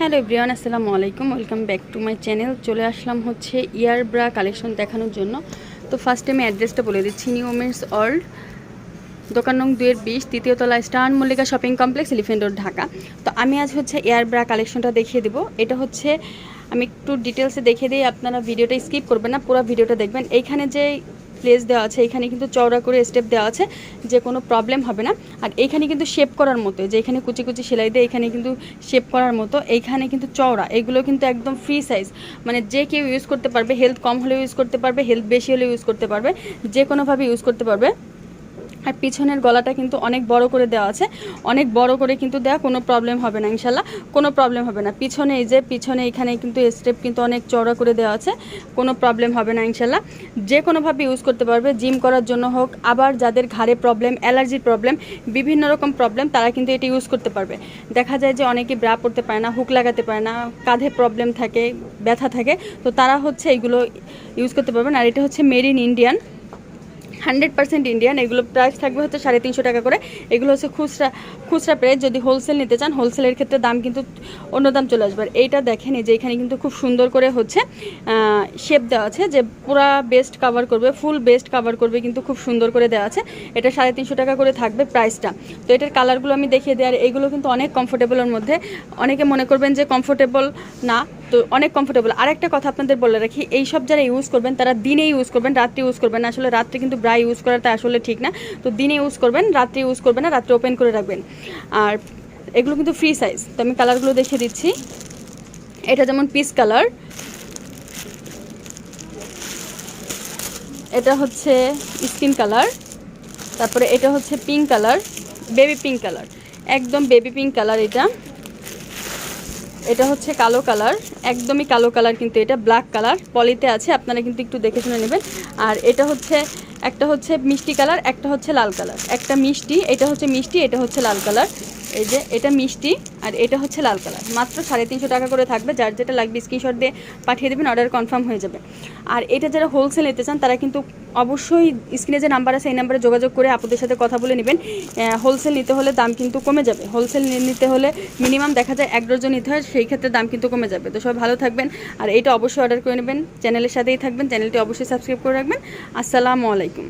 Hello everyone, আসসালামু আলাইকুম। Welcome back to my channel চলে আসলাম হচ্ছে ইয়ার ব্রা কালেকশন দেখানোর জন্য। তো ফার্স্টে আমি অ্যাড্রেসটা বলে দিচ্ছি। নিউ ওমেন্স ওয়ার্ল্ড দোকান নং দুয়ের বিশ, তৃতীয় তলা Star Mallika Shopping Complex Elephant Road Dhaka. তো আমি আজ হচ্ছে এয়ার ব্রা কালেকশনটা দেখিয়ে দেবো। এটা হচ্ছে, আমি একটু ডিটেলসে দেখিয়ে দিই। আপনারা ভিডিওটা স্কিপ করবেন না, পুরো ভিডিওটা দেখবেন। এইখানে যে প্লেস দেওয়া আছে, এখানে কিন্তু চওড়া করে স্টেপ দেওয়া আছে, যে কোনো প্রবলেম হবে না। আর এইখানে কিন্তু শেপ করার মতো যে এখানে কুচি কুচি সেলাই দিয়ে এখানে কিন্তু শেপ করার মতো, এইখানে কিন্তু চওড়া, এগুলো কিন্তু একদম ফ্রি সাইজ মানে যে কেউ ইউজ করতে পারবে হেলথ কম হলেও ইউজ করতে পারবে হেলথ বেশি হলেও ইউজ করতে পারবে, যে কোনোভাবে ইউজ করতে পারবে। আর পিছনের গলাটা কিন্তু অনেক বড় করে দেওয়া আছে। অনেক বড় করে কিন্তু দেওয়া কোনো প্রবলেম হবে না ইনশাল্লাহ। কোনো প্রবলেম হবে না। পিছনে এই যে, পিছনে এখানে কিন্তু স্টেপ কিন্তু অনেক চওড়া করে দেওয়া আছে। কোনো প্রবলেম হবে না ইনশাল্লাহ। যে কোনোভাবে ইউজ করতে পারবে জিম করার জন্য হোক, আবার যাদের ঘাড়ে প্রবলেম অ্যালার্জির প্রবলেম বিভিন্ন রকম প্রবলেম তারা কিন্তু এটা ইউজ করতে পারবে। দেখা যায় যে অনেকে ব্রা পড়তে পারে না হুক লাগাতে পারে না, কাঁধে প্রবলেম থাকে, ব্যথা থাকে, তো তারা হচ্ছে এইগুলো ইউজ করতে পারবেন আর এটা হচ্ছে made in Indian hundred percent Indian, এগুলো প্রাইস থাকবে হচ্ছে সাড়ে তিনশো টাকা করে। এগুলো হচ্ছে খুচরা খুচরা প্রাইস যদি হোলসেল নিতে চান হোলসেলের ক্ষেত্রে দাম কিন্তু অন্য দাম চলে আসবে। এইটা দেখেন যে এখানে কিন্তু খুব সুন্দর করে হচ্ছে শেপ দেওয়া আছে যে পুরা বেস্ট কাভার করবে ফুল বেস্ট কাভার করবে কিন্তু খুব সুন্দর করে দেওয়া আছে। এটা সাড়ে তিনশো টাকা করে থাকবে প্রাইসটা তো এটার কালারগুলো আমি দেখিয়ে দিই, আর এইগুলো কিন্তু অনেক কমফোর্টেবলের মধ্যে। অনেকে মনে করবেন যে কমফোর্টেবল না তো অনেক কমফোর্টেবল আরেকটা কথা আপনাদের বলে রাখি, এই সব যারা ইউজ করবেন, তারা দিনে ইউজ করবেন, রাত্রে ইউজ করবেন না। আসলে রাত্রে কিন্তু ব্রা ইউজ করাটা আসলে ঠিক না। তো দিনে ইউজ করবেন, রাত্রে ইউজ করবেন না, রাত্রে ওপেন করে রাখবেন। আর এগুলো কিন্তু ফ্রি সাইজ তো আমি কালারগুলো দেখিয়ে দিচ্ছি। এটা যেমন পিস কালার এটা হচ্ছে স্কিন কালার তারপরে এটা হচ্ছে pink colour baby pink colour একদম বেবি পিঙ্ক কালার এটা। এটা হচ্ছে কালো কালার, একদমই কালো কালার কিন্তু এটা ব্ল্যাক কালার। পলিতে আছে, আপনারা কিন্তু একটু দেখে শুনে নেবেন। আর এটা হচ্ছে, একটা হচ্ছে মিষ্টি কালার, একটা হচ্ছে লাল কালার। একটা মিষ্টি, এটা হচ্ছে মিষ্টি, এটা হচ্ছে লাল কালার। এই যে এটা মিষ্টি আর এটা হচ্ছে লাল কালার। মাত্র সাড়ে তিনশো টাকা করে থাকবে। যার যেটা লাগবে স্ক্রিনশট দিয়ে পাঠিয়ে দেবেন অর্ডার কনফার্ম হয়ে যাবে। আর এটা যারা হোলসেল নিতে চান, তারা কিন্তু অবশ্যই স্ক্রিনে যে নাম্বার আছে, এই নাম্বারে যোগাযোগ করে আপুদের সাথে কথা বলে নেবেন। হোলসেল নিতে হলে দাম কিন্তু কমে যাবে। হোলসেল নিতে হলে মিনিমাম দেখা যায় এক ডজন নিতে হয়, সেই ক্ষেত্রে দাম কিন্তু কমে যাবে। তো সবাই ভালো থাকবেন। আর এইটা অবশ্যই অর্ডার করে নেবেন। চ্যানেলের সাথেই থাকবেন। চ্যানেলটি অবশ্যই সাবস্ক্রাইব করে রাখবেন। আসসালামু আলাইকুম।